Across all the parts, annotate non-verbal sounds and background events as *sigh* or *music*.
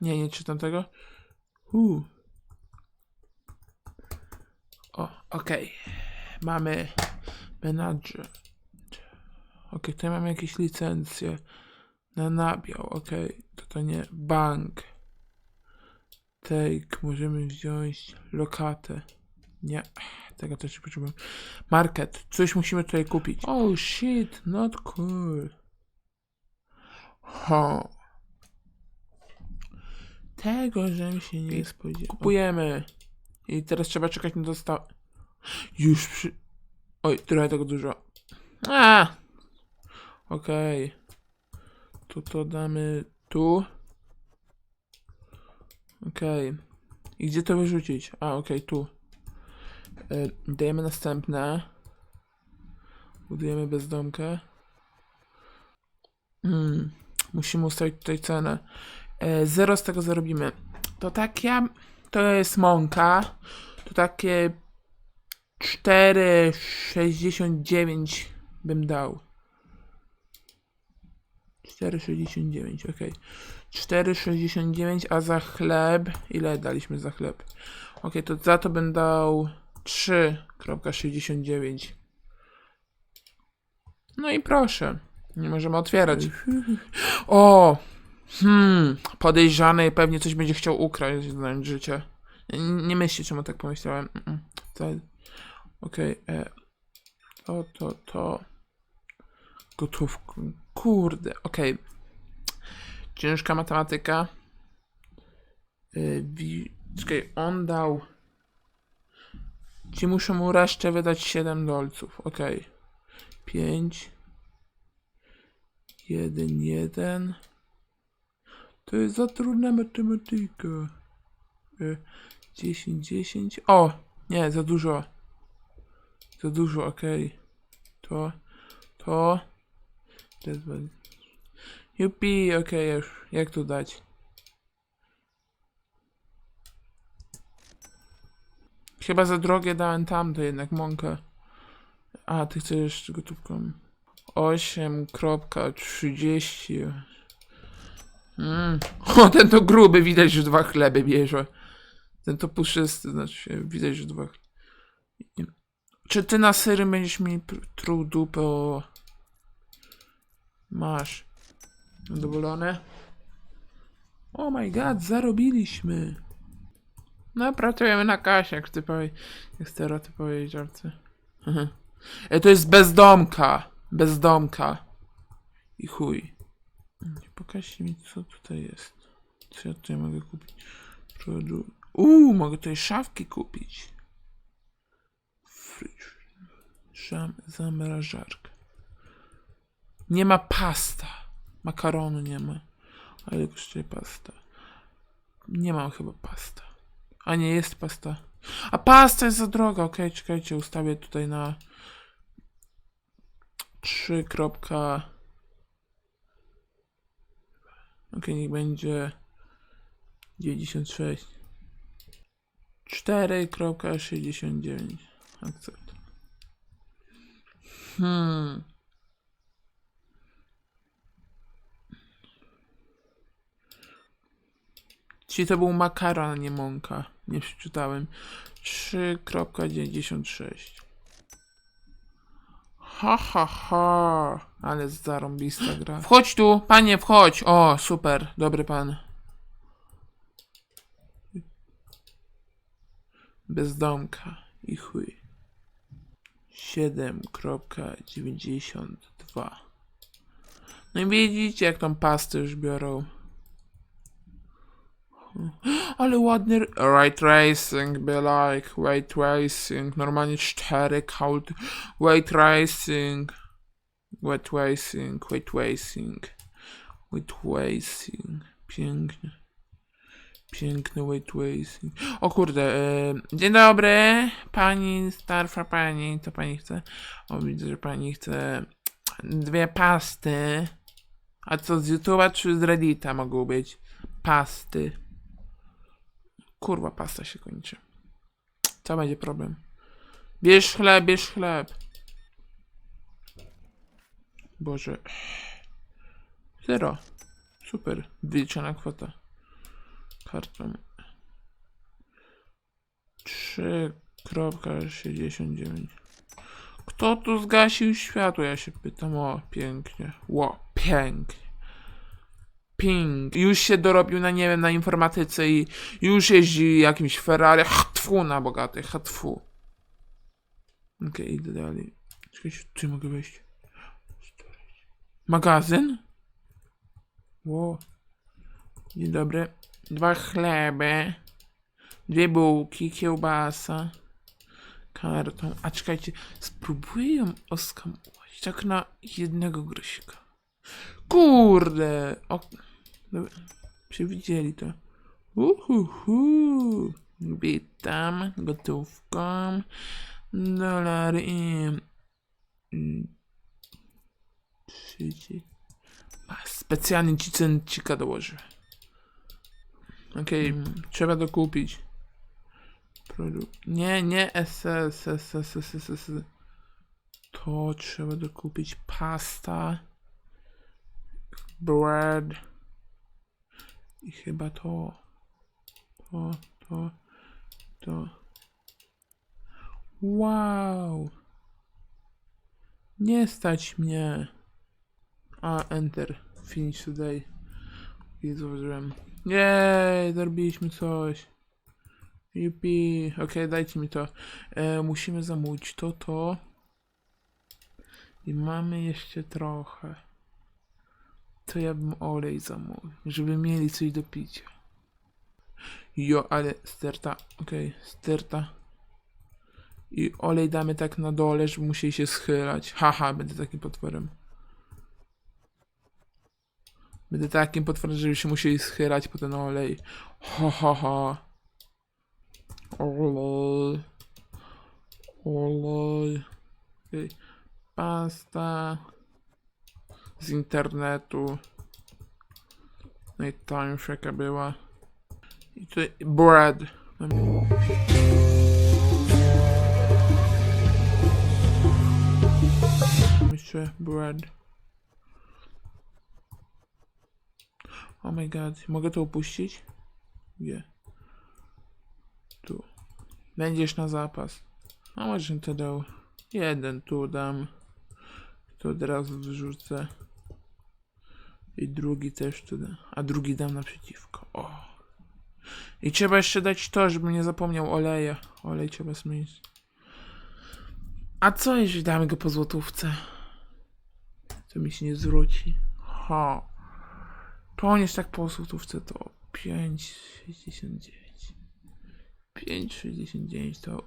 Nie, nie czytam tego. Uh. O, okej. Mamy menadżer. Okej, tutaj mamy jakieś licencje na nabiał. Okej, to to nie. Bank. Take. Możemy wziąć lokatę. Nie, tego też nie potrzebuję. Market. Coś musimy tutaj kupić. Oh shit, not cool. Ho. Tego, żem się nie spodziewał. Kupujemy. I teraz trzeba czekać na dostawę. Już przy... Oj, trochę tego dużo. A! Okej. Tu to damy tu. Okej. I gdzie to wyrzucić? A, okej, tu. E, dajemy następne. Budujemy bezdomkę. Hmm. Musimy ustawić tutaj cenę. E, zero z tego zarobimy. To takie... To jest mąka. To takie 4,69 bym dał. 4,69, ok. 4,69, a za chleb. Ile daliśmy za chleb? Ok, to za to bym dał 3,69. No i proszę. Nie możemy otwierać. *laughs* O! Hmm, podejrzany pewnie coś będzie chciał ukraść, znając życie. Nie, myślcie, czemu tak pomyślałem. Okej, e, to, to, to. Gotówka. Kurde, okej. Ciężka matematyka. Yy. Czekaj, on dał. Ci muszą mu resztę wydać 7 dolców. Okej. 5. 1, 1. To jest za trudna matematyka. E, 10, 10. O! Nie, za dużo. Za dużo, okej. To, to. to Jupi, okej, już. Jak tu dać? Chyba za drogie dałem tamto jednak mąkę. A, ty chcesz gotówką. 8.30 mm. *laughs* O, ten to gruby, widać, że dwa chleby bierze. Ten to puszysty, znaczy widać, że dwa. Nie- Czy ty na sery będziesz mi truł dupę o... Masz. Zadowolony? Oh my god, zarobiliśmy. No, pracujemy na kasie, jak ty powie... Jak ty powiedział, ty. Mhm. E, to jest bezdomka. Bezdomka. I chuj. Pokażcie mi, co tutaj jest. Co ja tutaj mogę kupić? Uuu, mogę tutaj szafki kupić. Fridge. Szam, zamrażarka. Nie ma pasta. Makaronu nie ma. Ale kosztuje pasta. Nie mam chyba pasta. A nie, jest pasta. A pasta jest za droga. Okej, czekajcie, ustawię tutaj na 3. Okej, niech będzie 96. 4.69. Akcept. Hmm. Czyli to był makaron, a nie mąka. Nie przeczytałem. 3.96. Ha, ha, ha. Ale zarąbista gra. Wchodź tu, panie, wchodź. O, super, dobry pan. Bezdomka i chuj. 7.92 No i widzicie, jak tą pastę już biorą. Ale ładny Right Racing, be like, Weight Racing, normalnie 4 count, Weight Racing, Weight Racing, Weight Racing, Weight Racing, pięknie, piękny Weight Racing. O kurde, e, dzień dobry, pani starsza pani, co pani chce? O, widzę, że pani chce dwie pasty, a co z YouTube'a czy z Reddita mogą być? Pasty. Kurwa, pasta się kończy. Co będzie problem? Bierz chleb, bierz chleb. Boże. Zero. Super. Wyliczona kwota. Kartą. 3.69 Kto tu zgasił światło? Ja się pytam. O, pięknie. Ło, pięknie. Ping. Już się dorobił na, nie wiem, na informatyce i już jeździ jakimś Ferrari. Hatfu na bogaty, hatfu. Okej, idę dalej. Czekajcie, czy mogę wejść? Magazyn? Ło. Dzień dobry. Dwa chleby. Dwie bułki, kiełbasa. Kartą. A czekajcie, spróbuję ją oskamować. Tak na jednego grosika. Kurde! O, dobra. Przewidzieli to. Uhuhu. Witam. Gotówką. Dolary i... mm, Trzydzie... A, Specjalnie ci cencika dołożę. Okej, trzeba dokupić. Produ- Nie, nie, SS, SS, SS, SS. To trzeba dokupić. Pasta. Bread. I chyba to. To, to, to. Wow. Nie stać mnie. A, enter. Finish today. I zauważyłem. Jej, zrobiliśmy coś. Jupi. Okej, dajcie mi to. E, musimy zamówić to, to. I mamy jeszcze trochę. To ja bym olej zamówił, żeby mieli coś do picia. Jo, ale sterta. Okej, sterta. I olej damy tak na dole, żeby musieli się schylać. Haha, będę takim potworem. Będę takim potworem, żeby się musieli schylać po ten olej. Ho, ho, ho. Olej. Olej. Okej. Pasta. Z internetu. Najtańsza jaka była. I tutaj bread. Jeszcze bread. Oh my god, mogę to opuścić? Gdzie? Tu. Będziesz na zapas. A może to dał. Jeden tu dam. To od razu. I drugi też tu dam. A drugi dam naprzeciwko. O. I trzeba jeszcze dać to, żebym nie zapomniał oleja. Olej trzeba zmienić. A co jeśli damy go po złotówce? To mi się nie zwróci. Ha. Jest tak po złotówce to 5,69. 5,69 to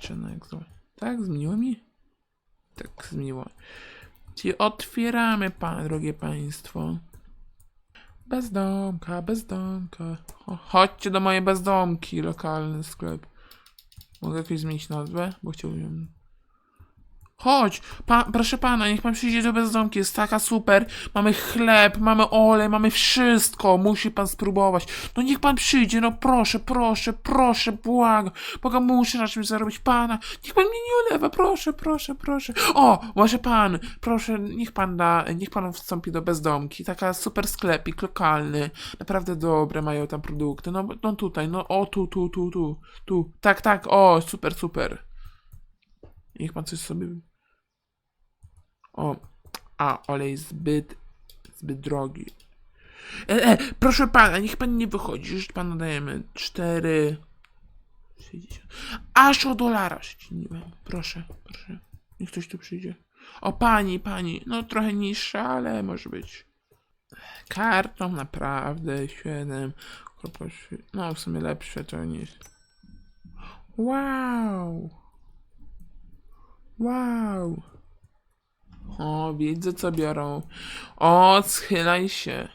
cena jak to. Tak, zmieniło mi? Tak, zmieniło. Czyli otwieramy, pan, drogie państwo. Bezdomka, bezdomka. O, chodźcie do mojej bezdomki, lokalny sklep. Mogę jakoś zmienić nazwę? Bo chciałbym... Chodź, pa, proszę pana, niech pan przyjdzie do bezdomki, jest taka super. Mamy chleb, mamy olej, mamy wszystko. Musi pan spróbować. No niech pan przyjdzie, no proszę, proszę, proszę, błagam. Błagam, muszę na czymś zarobić pana. Niech pan mnie nie olewa, proszę, proszę, proszę. O, może pan, proszę, niech pan da, niech pan wstąpi do bezdomki. Taka super sklepik lokalny. Naprawdę dobre mają tam produkty. No, no tutaj, no o, tu, tu, tu, tu, tu. Tak, tak, o, super, super. Niech pan coś sobie. O, a olej zbyt, zbyt drogi. E, e, proszę pana, niech pan nie wychodzi. Już panu dajemy 4. 60. Aż o dolara szczęśliwym. Proszę, proszę. Niech ktoś tu przyjdzie. O pani, pani. No trochę niższa, ale może być. Kartą naprawdę 7. No w sumie lepsze to niż. Wow. Wow. O, widzę co biorą. O, schylaj się.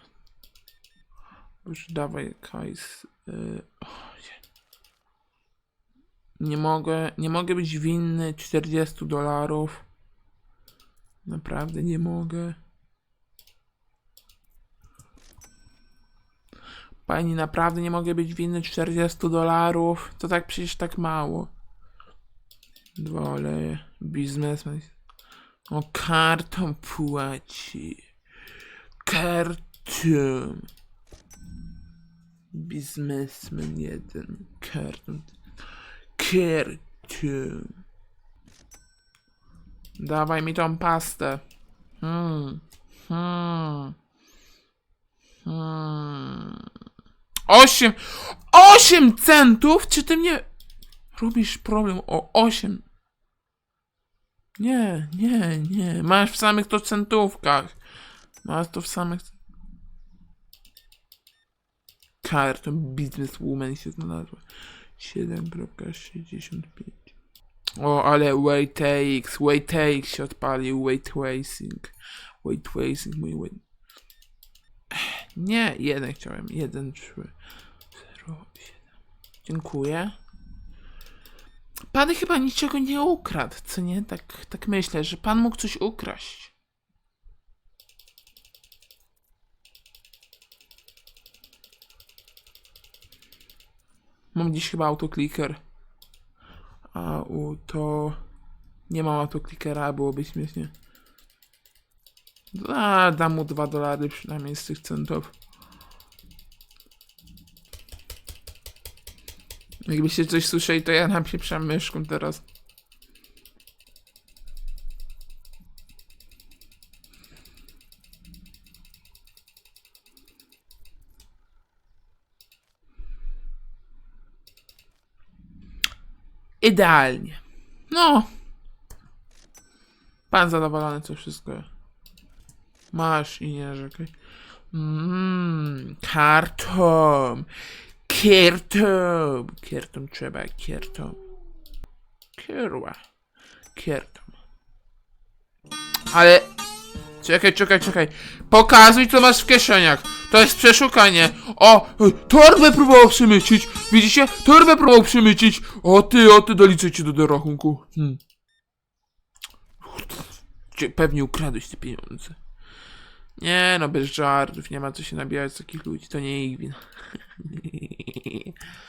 Już dawaj kajs. y. Nie mogę, nie mogę być winny 40 dolarów. Naprawdę nie mogę. Pani, naprawdę nie mogę być winny 40 dolarów. To tak przecież tak mało. Dwa oleje. Biznesmen. O, kartą płaci. Kartą. Biznesmen jeden. Karton. Karton. Dawaj mi tą pastę. Hmm. Hmm. Hmm. Osiem. Osiem centów? Czy ty mnie robisz problem o osiem? Nie, nie, nie. Masz w samych to centówkach. Masz to w samych. Karton bizneswoman się znalazła. 7.65. O, ale Waytakes, Waytakes się odpalił. Weight Tracing, mój weight. Nie, jeden chciałem, jeden, trzy, zero, siedem. Dziękuję. Pan chyba niczego nie ukradł, co nie? Tak, tak myślę, że pan mógł coś ukraść. Mam dziś chyba autokliker. A u to... Nie mam autoklikera, byłoby śmiesznie. A, dam mu 2 dolary przynajmniej z tych centów. Jakbyście coś słyszeli, to ja napieprzam myszką teraz. Idealnie. No. Pan zadowolony, co wszystko. Masz i nie narzekaj. Mmm. Kiertom. Kiertom trzeba, kiertom. Kierła. Kiertom. Ale... Czekaj, czekaj, czekaj. Pokazuj, co masz w kieszeniach. To jest przeszukanie. O, torbę próbował przemycić. Widzicie? Torbę próbował przemycić. O ty, o ty, doliczę ci do, rachunku. Hmm. Pewnie ukradłeś te pieniądze. Nie no, bez żartów, nie ma co się nabijać z takich ludzi, to nie ich wina. *laughs*